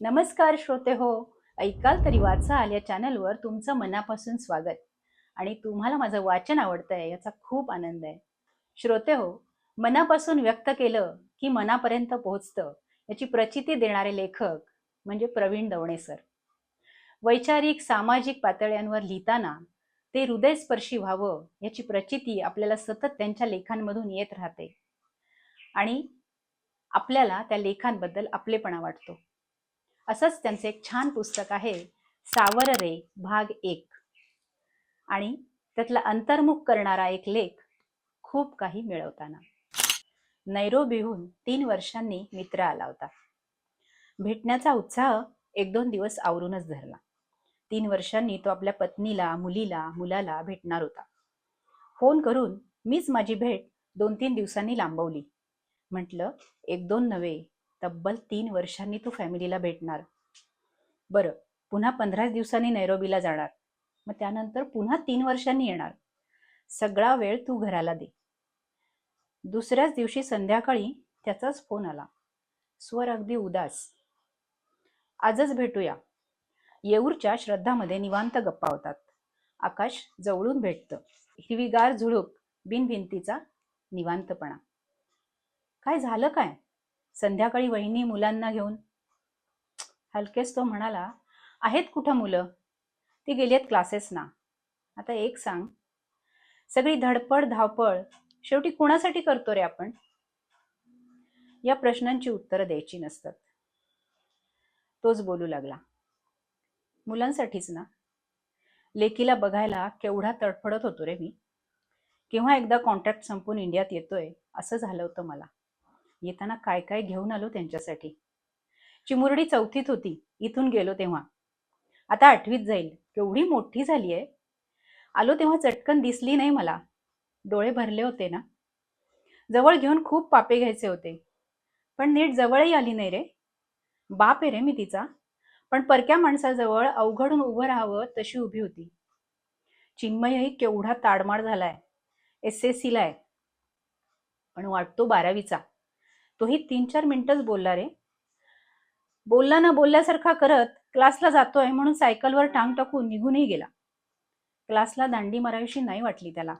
नमस्कार श्रोते हो. ऐकाल तरी वाचाल या चॅनलवर तुमचं मनापासून स्वागत. आणि तुम्हाला माझं वाचन आवडतंय याचा खूप आनंद आहे. श्रोते हो मनापासून व्यक्त केलं की मनापर्यंत पोहोचतं याची प्रचिती देणारे लेखक म्हणजे प्रवीण दवणे सर. वैचारिक सामाजिक पातळ्यांवर लिहिताना ते हृदयस्पर्शी व्हावं याची प्रचिती आपल्याला सतत त्यांच्या लेखांमधून येत राहते. आणि आपल्याला त्या लेखांबद्दल आपलेपणा वाटतो. असंच त्यांचं एक छान पुस्तक आहे सावर रे भाग एक. आणि त्यातला अंतर्मुख करणारा एक लेख खूप काही मिळवताना. नैरोबीहून तीन वर्षांनी मित्र आला होता. भेटण्याचा उत्साह एक दोन दिवस आवरूनच धरला. तीन वर्षांनी तो आपल्या पत्नीला मुलीला मुलाला भेटणार होता. फोन करून मीच माझी भेट दोन तीन दिवसांनी लांबवली. म्हटलं एक दोन नव्हे तब्बल तीन वर्षांनी तू फॅमिलीला भेटणार. बरं पुन्हा पंधराच दिवसांनी नैरोबीला जाणार. मग त्यानंतर पुन्हा तीन वर्षांनी येणार. सगळा वेळ तू घराला दे. दुसऱ्याच दिवशी संध्याकाळी त्याचाच फोन आला. स्वर अगदी उदास. आजच भेटूया. येऊरच्या श्रद्धामध्ये निवांत गप्पा होतात. आकाश जवळून भेटतं. हिरवीगार झुळूक बिनभिंतीचा निवांतपणा. काय झालं काय? संध्याकाळी वहिनी मुलांना घेऊन. हलकेच तो म्हणाला आहेत कुठं मुलं? ती गेली आहेत क्लासेसना आता एक सांग. सगळी धडपड धावपळ शेवटी कुणासाठी करतो रे आपण? या प्रश्नांची उत्तरं द्यायची नसतात. तोच बोलू लागला. मुलांसाठीच ना. लेकीला बघायला केवढा तडफडत होतो रे मी. केव्हा एकदा कॉन्ट्रॅक्ट संपून इंडियात येतोय असं झालं होतं मला. येताना काय काय घेऊन आलो त्यांच्यासाठी. चिमुरडी चौथीत होती. इथून गेलो तेव्हा. आता आठवीत जाईल. केवढी मोठी झाली आहे. आलो तेव्हा चटकन दिसली नाही मला. डोळे भरले होते ना. जवळ घेऊन खूप पापे घ्यायचे होते. पण नीट जवळही आली नाही रे. बाप आहे रे मी तिचा. पण परक्या माणसाजवळ अवघडून उभं राहावं तशी उभी होती. चिन्मयही केवढा ताडमाड झालाय. एस एस सीला आहे. पण वाटतो बारावीचा. तोही तीन चार मिनिटच बोलला रे. बोलला ना बोलल्यासारखा करत क्लासला जातोय म्हणून सायकलवर टांग टाकून निघूनही गेला. क्लासला दांडी मारावीशी नाही वाटली त्याला.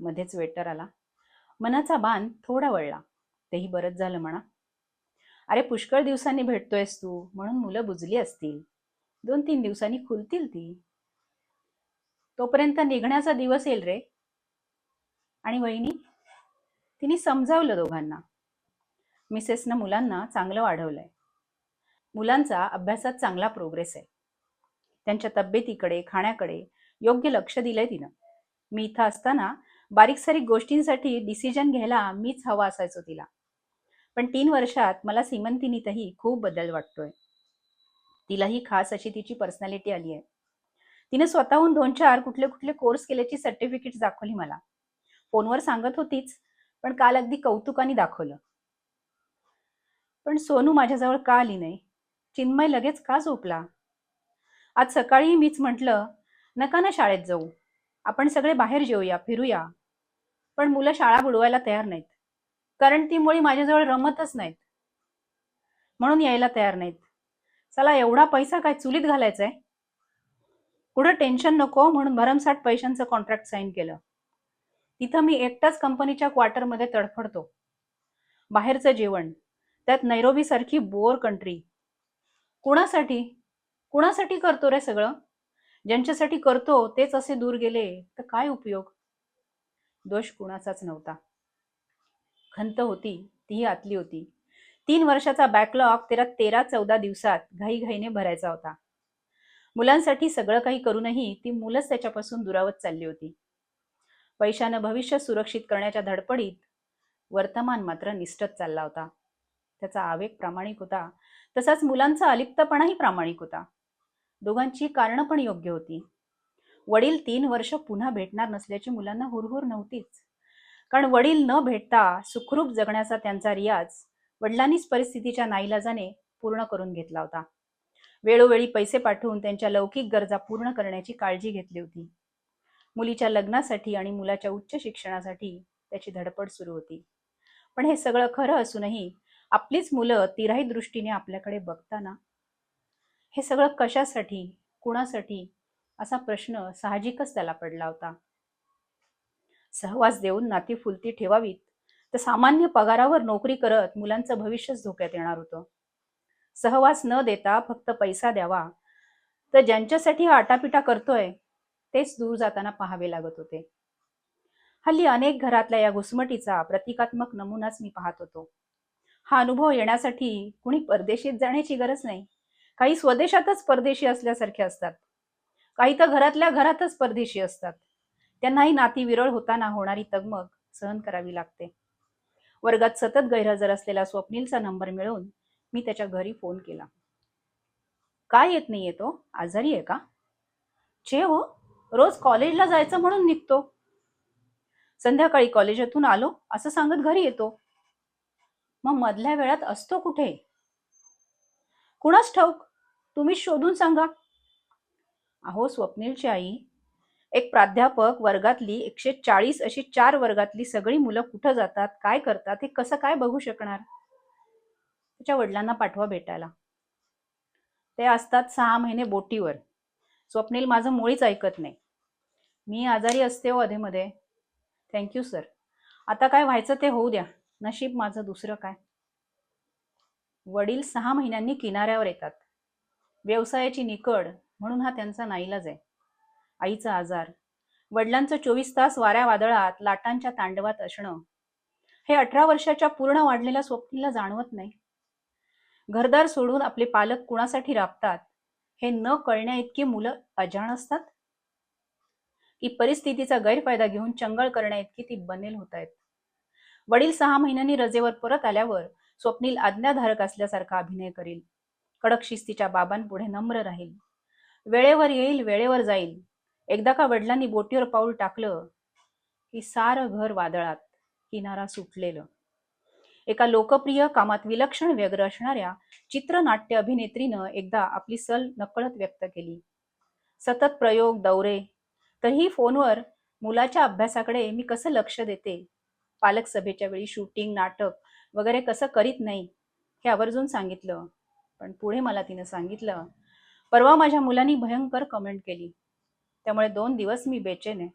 मध्येच वेटर आला. मनाचा बाण थोडा वळला. तेही बरंच झालं म्हणा. अरे पुष्कळ दिवसांनी भेटतोयस तू म्हणून मुलं बुजली असतील. दोन तीन दिवसांनी खुलतील ती. तोपर्यंत निघण्याचा दिवस येईल रे. आणि वहिनी तिने समजावलं दोघांना. मिसेसनं मुलांना चांगलं वाढवलंय. मुलांचा अभ्यासात चांगला प्रोग्रेस आहे. त्यांच्या तब्येतीकडे खाण्याकडे योग्य लक्ष दिलंय तिनं. मी इथं असताना बारीक सारीक गोष्टींसाठी डिसिजन घ्यायला मीच हवा असायचो तिला. पण तीन वर्षात मला सीमंतिनीतही खूप बदल वाटतोय. तिलाही खास अशी तिची पर्सनॅलिटी आली आहे. तिने स्वतःहून दोन चार कुठले कुठले कोर्स केल्याची सर्टिफिकेट दाखवली मला. फोनवर सांगत होतीच पण काल अगदी कौतुकाने दाखवलं. पण सोनू माझ्याजवळ का आली नाही? चिन्मय लगेच का झोपला? आज सकाळी मीच म्हटलं नका ना शाळेत जाऊ. आपण सगळे बाहेर जेऊया फिरूया. पण मुलं शाळा बुडवायला तयार नाहीत. कारण ती मुळी माझ्याजवळ रमतच नाहीत. म्हणून यायला तयार नाहीत. चला एवढा पैसा काय चुलीत घालायचा आहे पुढं टेन्शन नको म्हणून भरमसाठ पैशांचं कॉन्ट्रॅक्ट साईन केलं. तिथं मी एकटाच कंपनीच्या क्वार्टरमध्ये तडफडतो. बाहेरचं जेवण. त्यात नैरोबी सारखी बोअर कंट्री कुणासाठी? कुणासाठी करतो रे सगळं? ज्यांच्यासाठी करतो तेच असे दूर गेले तर काय उपयोग? दोष कुणाचाच नव्हता. खंत होती तीही आतली होती. तीन वर्षाचा बॅकलॉग तेरा तेरा चौदा दिवसात घाईघाईने भरायचा होता. मुलांसाठी सगळं काही करूनही ती मुलंच त्याच्यापासून दुरावत चालली होती. पैशानं भविष्य सुरक्षित करण्याच्या धडपडीत वर्तमान मात्र निष्ठत चालला होता. त्याचा आवेग प्रामाणिक होता. तसाच मुलांचा अलिप्तपणाही प्रामाणिक होता. दोघांची कारणं पण योग्य होती. वडील तीन वर्ष पुन्हा भेटणार नसल्याची मुलांना हुरहुर नव्हतीच. कारण वडील न भेटता सुखरूप जगण्याचा त्यांचा रियाज वडिलांनीच परिस्थितीच्या नाईलाजाने पूर्ण करून घेतला होता. वेळोवेळी पैसे पाठवून त्यांच्या लौकिक गरजा पूर्ण करण्याची काळजी घेतली होती. मुलीच्या लग्नासाठी आणि मुलाच्या उच्च शिक्षणासाठी त्याची धडपड सुरू होती. पण हे सगळं खरं असूनही आपलीच मुलं तिराही दृष्टीने आपल्याकडे बघताना हे सगळं कशासाठी कुणासाठी असा प्रश्न साहजिकच त्याला पडला होता. सहवास देऊन नाती फुलती ठेवावीत तर सामान्य पगारावर नोकरी करत मुलांचं भविष्यच धोक्यात येणार होतं. सहवास न देता फक्त पैसा द्यावा तर ज्यांच्यासाठी हा आटापिटा करतोय तेच दूर जाताना पाहावे लागत होते. हल्ली अनेक घरातल्या या घुसमटीचा प्रतिकात्मक नमुनाच मी पाहत होतो. हा अनुभव येण्यासाठी कुणी परदेशीत जाण्याची गरज नाही. काही स्वदेशातच परदेशी असल्यासारखे असतात. काही तर घरातल्या घरातच परदेशी असतात. त्यांनाही नाती विरळ होताना होणारी तगमग सहन करावी लागते. वर्गात सतत गैरहजर असलेला स्वप्नीलचा नंबर मिळवून मी त्याच्या घरी फोन केला. काय येत नाहीये तो? आजारी आहे का? छे हो. रोज कॉलेजला जायचं म्हणून निघतो. संध्याकाळी कॉलेजातून आलो. असं सांगत घरी येतो. मग मधल्या वेळात असतो कुठे? कुणाच ठाऊक? तुम्ही शोधून सांगा. अहो स्वप्नीलची आई एक प्राध्यापक वर्गातली एकशे चाळीस अशी चार वर्गातली सगळी मुलं कुठं जातात काय करतात हे कसं काय बघू शकणार? त्याच्या वडिलांना पाठवा भेटायला. ते असतात सहा महिने बोटीवर. स्वप्नील माझं मुळीच ऐकत नाही. मी आजारी असते हो अधेमध्ये थँक्यू सर आता काय व्हायचं ते होऊ द्या. नशीब माझं दुसरं काय? वडील सहा महिन्यांनी किनाऱ्यावर येतात. व्यवसायाची निकड म्हणून हा त्यांचा नाईलाज आहे. आईचा आजार वडिलांचं चोवीस तास वाऱ्या वादळात लाटांच्या तांडवात असणं हे अठरा वर्षाच्या पूर्ण वाढलेल्या स्वप्नीला जाणवत नाही. घरदार सोडून आपले पालक कुणासाठी राबतात हे न कळण्या इतकी मुलं अजाण असतात? की परिस्थितीचा गैरफायदा घेऊन चंगळ करण्या इतकी ती बनेल होत आहेत वडील सहा महिन्यांनी रजेवर परत आल्यावर स्वप्नील आज्ञाधारक असल्यासारखा अभिनय करील. कडक शिस्तीच्या बाबांपुढे नम्र राहील. वेळेवर येईल वेळेवर जाईल. एकदा का वडिलांनी बोटीवर पाऊल टाकलं की सारं घर वादळात किनारा सुटलेलं. एका लोकप्रिय कामात विलक्षण व्यग्र असणाऱ्या चित्रनाट्य अभिनेत्रीनं एकदा आपली सल नकळत व्यक्त केली. सतत प्रयोग दौरे. तरीही फोनवर मुलाच्या अभ्यासाकडे मी कसं लक्ष देते? पालक सभेच्या वेळी शूटिंग नाटक वगैरे कसं करीत नाही हे आवर्जून सांगितलं. पण पुढे मला तिनं सांगितलं परवा माझ्या मुलांनी भयंकर कमेंट केली. त्यामुळे दोन दिवस मी बेचेन आहे.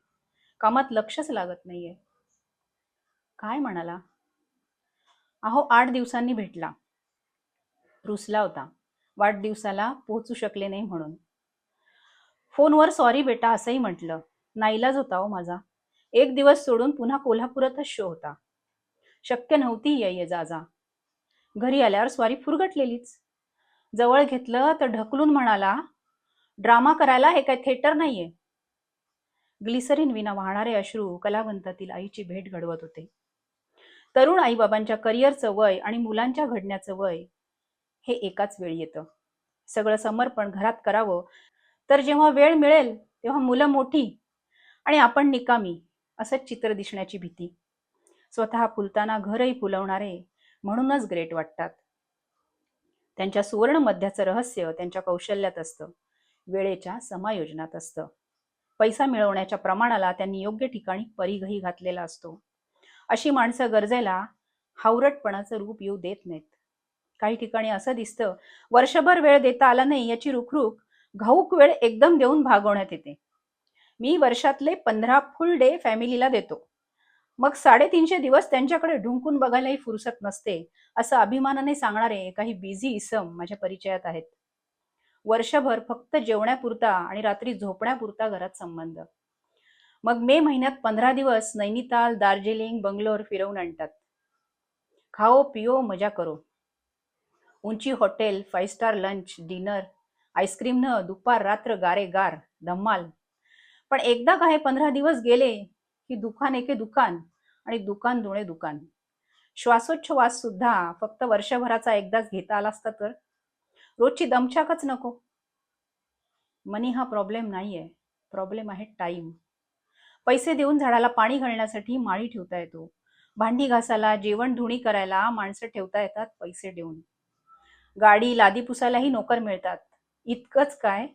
कामात लक्षच लागत नाहीये. काय म्हणाला? अहो आठ दिवसांनी भेटला. रुसला होता. वाढदिवसाला पोहोचू शकले नाही म्हणून. फोनवर सॉरी बेटा असंही म्हटलं. नाईलाज होता हो माझा. एक दिवस सोडून पुन्हा कोल्हापुरातच शो होता. शक्य नव्हती ये ये जाजा घरी आल्यावर स्वारी फुरगटलेलीच. जवळ घेतलं तर ढकलून म्हणाला ड्रामा करायला हे काय थिएटर नाहीये. ग्लिसरीन विना वाहणारे अश्रू कलावंतातील आईची भेट घडवत होते. तरुण आईबाबांच्या करिअरचं वय आणि मुलांच्या घडण्याचं वय हे एकाच वेळी येतं. सगळं समर्पण घरात करावं. तर जेव्हा वेळ मिळेल तेव्हा मुलं मोठी आणि आपण निकामी. असंच चित्र दिसण्याची भीती. स्वतः फुलताना घरही फुलवणारे म्हणूनच ग्रेट वाटतात. त्यांच्या सुवर्ण मध्याचं रहस्य त्यांच्या कौशल्यात असतं. वेळेच्या समायोजनात असतं. पैसा मिळवण्याच्या प्रमाणाला त्यांनी योग्य ठिकाणी परिघही घातलेला असतो. अशी माणसं गरजेला हावरटपणाचं रूप येऊ देत नाहीत. काही ठिकाणी असं दिसतं वर्षभर वेळ देता आला नाही याची रुखरुख घाऊक वेळ एकदम देऊन भागवण्यात येते. मी वर्षातले पंधरा फुल डे फॅमिलीला देतो. मग साडेतीनशे दिवस त्यांच्याकडे ढुंकून बघायलाही फुरसत नसते असं अभिमानाने सांगणारे काही बिझी इसम माझ्या परिचयात आहेत. वर्षभर फक्त जेवण्यापुरता आणि रात्री झोपण्यापुरता घरात संबंध. मग मे महिन्यात पंधरा दिवस नैनिताल दार्जिलिंग बंगलोर फिरवून आणतात. खाओ पिओ मजा करो. उंची hotel five star lunch dinner ice cream न दुपार रात्र गारे गार धम्माल पण एकदा काय पंधरा दिवस गेले की दुकान एके दुकान आणि दुकान दुणे दुकान. श्वासोच्छवास सुद्धा फक्त वर्षभराचा एकदाच घेता आला असता तर? रोजची दमछाकच नको. मनी हा प्रॉब्लेम नाहीये. प्रॉब्लेम आहे टाइम पैसे देऊन झाडाला पाणी घालण्यासाठी माळी ठेवता येतो. भांडी घासायला जेवण धुणी करायला माणसं ठेवता येतात पैसे देऊन. गाडी लादी पुसायलाही नोकर मिळतात. इतकंच काय?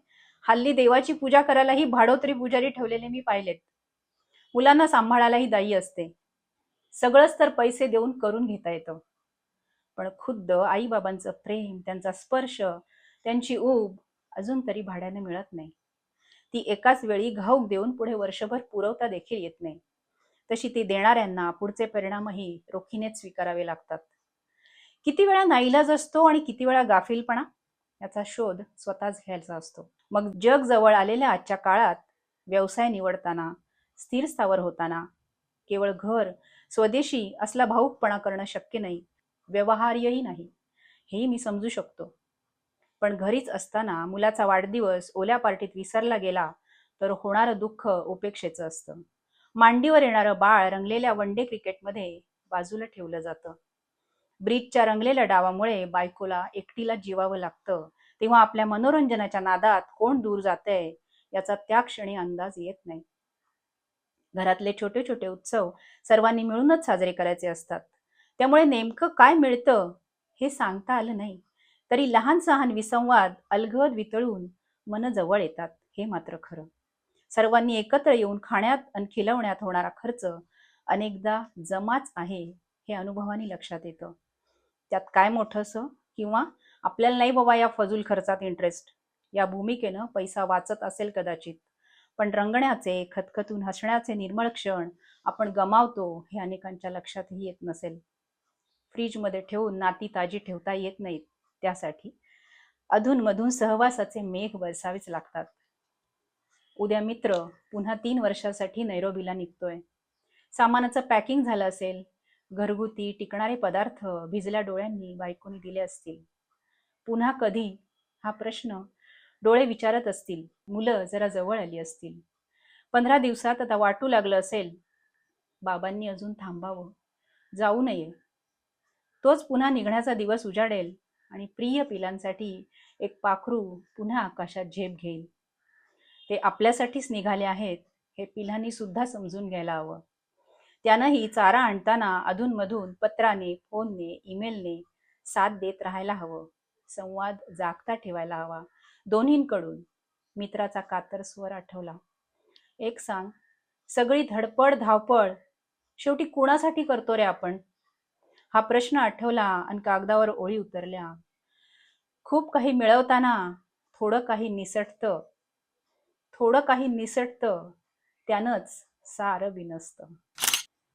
हल्ली देवाची पूजा करायलाही भाडोत्री पुजारी ठेवलेले मी पाहिलेत. मुलांना सांभाळायलाही दाई असते. सगळंच तर पैसे देऊन करून घेता येतं. पण खुद्द आईबाबांचं प्रेम त्यांचा स्पर्श त्यांची ऊब अजून तरी भाड्याने मिळत नाही. ती एकाच वेळी घाऊक देऊन पुढे वर्षभर पुरवता देखील येत नाही. तशी ती देणाऱ्यांना पुढचे परिणामही रोखीनेच स्वीकारावे लागतात. किती वेळा नाईलाज असतो आणि किती वेळा गाफीलपणा? याचा शोध स्वतःच घ्यायचा असतो. मग जग जवळ आलेल्या आजच्या काळात व्यवसाय निवडताना स्थिर स्थावर होताना केवळ घर स्वदेशी असला भाऊकपणा करणं शक्य नाही व्यवहार्यही नाही हेही मी समजू शकतो. पण घरीच असताना मुलाचा वाढदिवस ओल्या पार्टीत विसरला गेला तर होणारं दुःख उपेक्षेचं असतं. मांडीवर येणारं बाळ रंगलेल्या वन डे क्रिकेटमध्ये बाजूला ठेवलं जातं. ब्रिजच्या रंगलेल्या डावामुळे बायकोला एकटीला जीवावं लागतं तेव्हा आपल्या मनोरंजनाच्या नादात कोण दूर जातंय याचा त्या क्षणी अंदाज येत नाही. घरातले छोटे छोटे उत्सव सर्वांनी मिळूनच साजरे करायचे असतात. त्यामुळे नेमकं काय मिळतं हे सांगता आलं नाही. तरी लहान सहान विसंवाद अलगद वितळून मन जवळ येतात हे मात्र खरं. सर्वांनी एकत्र येऊन खाण्यात आणि खिलवण्यात होणारा खर्च अनेकदा जमाच आहे हे अनुभवाने लक्षात येतं. त्यात काय मोठंसं किंवा आपल्याला नाही बाबा या फजूल खर्चात इंटरेस्ट या भूमिकेनं पैसा वाचत असेल कदाचित. पण रंगण्याचे खतखतून हसण्याचे निर्मळ क्षण आपण गमावतो हे अनेकांच्या लक्षातही येत नसेल. फ्रीजमध्ये ठेवून नाती ताजी ठेवता येत नाहीत. त्यासाठी अधूनमधून सहवासाचे मेघ बरसावेच लागतात. उद्या मित्र पुन्हा तीन वर्षासाठी नैरोबीला निघतोय. सामानाचं पॅकिंग झालं असेल. घरगुती टिकणारे पदार्थ भिजल्या डोळ्यांनी बायकोनी दिले असतील. पुन्हा कधी? हा प्रश्न डोळे विचारत असतील. मुलं जरा जवळ आली असतील. पंधरा दिवसात आता वाटू लागलं असेल. बाबांनी अजून थांबावं. जाऊ नये. तोच पुन्हा निघण्याचा दिवस उजाडेल आणि प्रिय पिलांसाठी एक पाखरू पुन्हा आकाशात झेप घेईल. ते आपल्यासाठीच निघाले आहेत हे पिलांनी सुद्धा समजून घ्यायला हवं. त्यानंही चारा आणताना अधूनमधून पत्राने फोनने ईमेलने साथ देत राहायला हवं. संवाद जागता ठेवायला हवा. दोन्हींकडून मित्राचा कातर स्वर आठवला. एक सांग सगळी धडपड धावपळ शेवटी कुणासाठी करतो रे आपण? हा प्रश्न आठवला आणि कागदावर ओळी उतरल्या. खूप काही मिळवताना थोडं काही निसटतं. थोडं काही निसटतं. त्यानंच सारं बिनसतं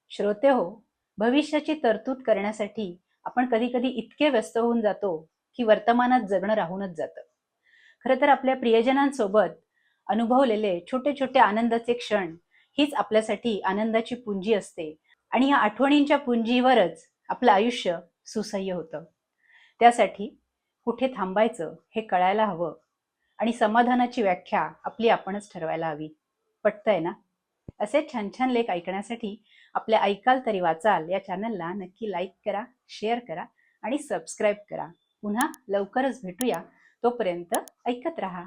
श्रोते हो भविष्याची तरतूद करण्यासाठी आपण कधी कधी इतके व्यस्त होऊन जातो की वर्तमानात जगणं राहूनच जातं. खरं तर आपल्या प्रियजनांसोबत अनुभवलेले छोटे छोटे आनंदाचे क्षण हीच आपल्यासाठी आनंदाची पुंजी असते आणि या आठवणींच्या पुंजीवरच आपलं आयुष्य सुसह्य होतं. त्यासाठी कुठे थांबायचं हे कळायला हवं आणि समाधानाची व्याख्या आपली आपणच ठरवायला हवी. पटतंय ना? असे छान छान लेख ऐकण्यासाठी आपल्या ऐकाल तरी वाचाल या चॅनलला नक्की लाईक करा शेअर करा आणि सबस्क्राईब करा. पुन्हा लवकरच भेटूया. तोपर्यंत ऐकत रहा.